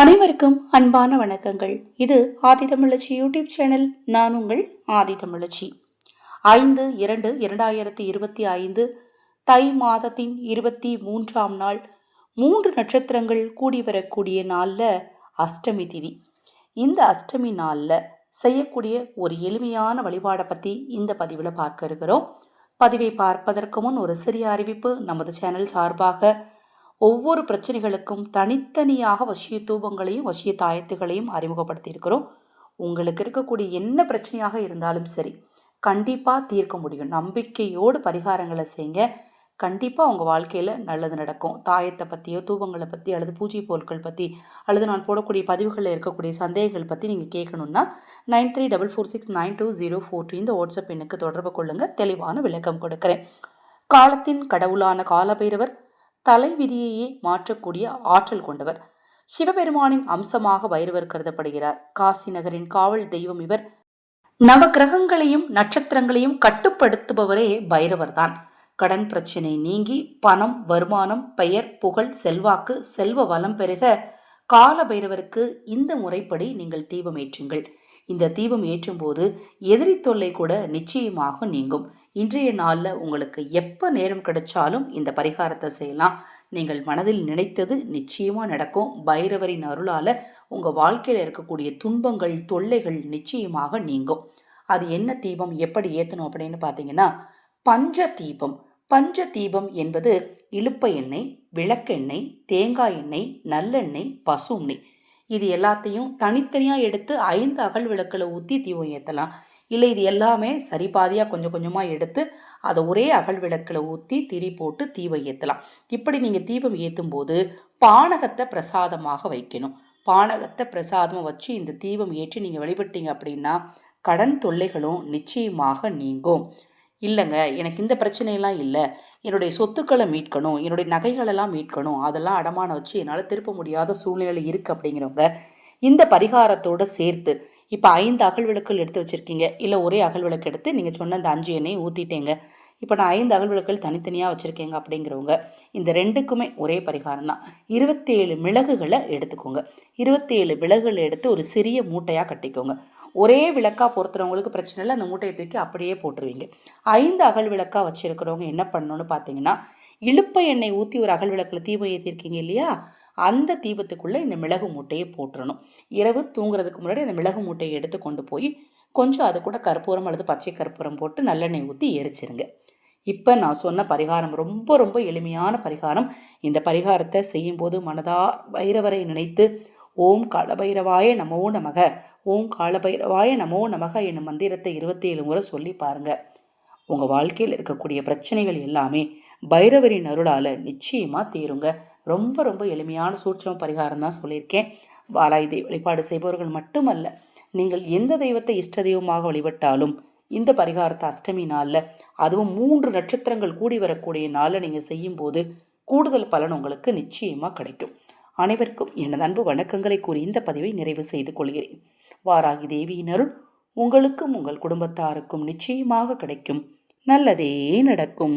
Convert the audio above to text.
அனைவருக்கும் அன்பான வணக்கங்கள். இது ஆதிதமிழச்சி யூடியூப் சேனல். நான் உங்கள் ஆதிதமிழச்சி ஐந்து இரண்டு இரண்டாயிரத்தி இருபத்தி ஐந்து தை மாதத்தின் இருபத்தி மூன்றாம் நாள் மூன்று நட்சத்திரங்கள் கூடி வரக்கூடிய நாளில் அஷ்டமி திதி. இந்த அஷ்டமி நாளில் செய்யக்கூடிய ஒரு எளிமையான வழிபாடை பற்றி இந்த பதிவில் பார்க்க இருக்கிறோம். பதிவை பார்ப்பதற்கு முன் ஒரு சிறிய அறிவிப்பு. நமது சேனல் சார்பாக ஒவ்வொரு பிரச்சனைகளுக்கும் தனித்தனியாக வசிய தூபங்களையும் வசிய தாயத்துகளையும் அறிமுகப்படுத்தியிருக்கிறோம். உங்களுக்கு இருக்கக்கூடிய என்ன பிரச்சனையாக இருந்தாலும் சரி கண்டிப்பாக தீர்க்க முடியும். நம்பிக்கையோடு பரிகாரங்களை செய்யுங்க கண்டிப்பாக உங்கள் வாழ்க்கையில் நல்லது நடக்கும். தாயத்தை பற்றியோ தூபங்களை பற்றி அல்லது பூஜை பொருட்கள் பற்றி அல்லது நான் போடக்கூடிய பதிவுகளில் இருக்கக்கூடிய சந்தேகங்கள் பற்றி நீங்கள் கேட்கணுன்னா nine three double four six nine two zero four two இந்த வாட்ஸ்அப் எண்ணுக்கு தொடர்பு கொள்ளுங்கள் தெளிவான விளக்கம் கொடுக்குறேன். காலத்தின் கடவுளான காலபைரவர் தலைவிதியையே மாற்றக்கூடிய ஆற்றல் கொண்டவர். சிவபெருமானின் அம்சமாக வைரவர் கருதப்படுகிறார். காசி நகரின் காவல் தெய்வம் இவர். நவக்கிரகங்களையும் நட்சத்திரங்களையும் கட்டுப்படுத்துபவரே பைரவர்தான். கடன் பிரச்சினை நீங்கி பணம் வருமானம் பெயர் புகழ் செல்வாக்கு செல்வ வளம் பெருக கால பைரவருக்கு இந்த முறைப்படி நீங்கள் தீபம் ஏற்றுங்கள். இந்த தீபம் ஏற்றும் போது எதிரி தொல்லை கூட நிச்சயமாக நீங்கும். இன்றைய நாளில் உங்களுக்கு எப்போ நேரம் கிடைச்சாலும் இந்த பரிகாரத்தை செய்யலாம். நீங்கள் மனதில் நினைத்தது நிச்சயமாக நடக்கும். பைரவரின் அருளால் உங்கள் வாழ்க்கையில் இருக்கக்கூடிய துன்பங்கள் தொல்லைகள் நிச்சயமாக நீங்கும். அது என்ன தீபம் எப்படி ஏற்றணும் அப்படின்னு பார்த்தீங்கன்னா பஞ்ச தீபம். பஞ்ச தீபம் என்பது இழுப்ப எண்ணெய் விளக்கெண்ணெய் தேங்காய் எண்ணெய் நல்லெண்ணெய் பசுண்ணெய் இது எல்லாத்தையும் தனித்தனியாக எடுத்து ஐந்து அகல் விளக்கில் ஊற்றி தீபம் ஏற்றலாம் இல்லை இது எல்லாமே சரி பாதியாக கொஞ்சம் கொஞ்சமாக எடுத்து அதை ஒரே அகல் விளக்கில் ஊற்றி திரி போட்டு தீபம் ஏற்றலாம் இப்படி நீங்கள் தீபம் ஏற்றும் போது பானகத்தை பிரசாதமாக வைக்கணும். பானகத்தை பிரசாதமாக வச்சு இந்த தீபம் ஏற்றி நீங்கள் வழிபட்டீங்க அப்படின்னா கடன் தொல்லைகளும் நிச்சயமாக நீங்கும். இல்லைங்க எனக்கு இந்த பிரச்சனையெல்லாம் இல்லை. என்னுடைய சொத்துக்களை மீட்கணும் என்னுடைய நகைகளெல்லாம் மீட்கணும் அதெல்லாம் அடமான வச்சு என்னால் திருப்ப முடியாத சூழ்நிலை இருக்குது அப்படிங்கிறவங்க இந்த பரிகாரத்தோடு சேர்த்து இப்போ ஐந்து அகல் விளக்குகள் எடுத்து வச்சுருக்கீங்க. இல்லை ஒரே அகல் விளக்கு எடுத்து நீங்கள் சொன்ன அந்த அஞ்சு எண்ணெயை ஊற்றிட்டேங்க இப்போ நான் ஐந்து அகல் விளக்குகள் தனித்தனியாக வச்சுருக்கேங்க அப்படிங்கிறவங்க இந்த ரெண்டுக்குமே ஒரே பரிகாரம் தான் இருபத்தேழு மிளகுகளை எடுத்துக்கோங்க. இருபத்தேழு மிளகுகளை எடுத்து ஒரு சிறிய மூட்டையாக கட்டிக்கோங்க. ஒரே விளக்காக பொறுத்துறவங்களுக்கு பிரச்சனை இல்லை அந்த மூட்டையை தூக்கி அப்படியே போட்டுருவீங்க. ஐந்து அகல் விளக்காக வச்சுருக்கிறவங்க என்ன பண்ணணும்னு பார்த்தீங்கன்னா இழுப்ப எண்ணெய் ஊற்றி ஒரு அகல் விளக்கில் தீபம் ஏற்றிருக்கீங்க இல்லையா? அந்த தீபத்துக்குள்ளே இந்த மிளகு மூட்டையை போட்டுறணும். இரவு தூங்குறதுக்கு முன்னாடி அந்த மிளகு மூட்டையை எடுத்து கொண்டு போய் கொஞ்சம் அது கூட கற்பூரம் அல்லது பச்சை கற்பூரம் போட்டு நல்லெண்ணெய் ஊற்றி எரிச்சிருங்க. இப்போ நான் சொன்ன பரிகாரம் ரொம்ப ரொம்ப எளிமையான பரிகாரம். இந்த பரிகாரத்தை செய்யும்போது மனதா பைரவரை நினைத்து ஓம் காலபைரவாய நமோ நமக ஓம் காலபைரவாய நமோ நமக என்னும் மந்திரத்தை இருபத்தி ஏழு முறை சொல்லி பாருங்கள் உங்கள் வாழ்க்கையில் இருக்கக்கூடிய பிரச்சனைகள் எல்லாமே பைரவரின் அருளால் நிச்சயமாக தீருங்க. ரொம்ப ரொம்ப எளிமையான சூட்சம பரிகாரம் தான் சொல்லியிருக்கேன். வாராய் தெய்வ வழிபாடு செய்பவர்கள் மட்டுமல்ல நீங்கள் எந்த தெய்வத்தை இஷ்ட தெய்வமாக வழிபட்டாலும் இந்த பரிகாரத்தை அஷ்டமி நாளில் அதுவும் மூன்று நட்சத்திரங்கள் கூடி வரக்கூடிய நாளில் நீங்கள் செய்யும்போது கூடுதல் பலன் உங்களுக்கு நிச்சயமாக கிடைக்கும். அனைவருக்கும் எனது அன்பு வணக்கங்களை கூறி இந்த பதிவை நிறைவு செய்து கொள்கிறேன். வாராகி தேவியினருள் உங்களுக்கும் உங்கள் குடும்பத்தாருக்கும் நிச்சயமாக கிடைக்கும். நல்லதே நடக்கும்.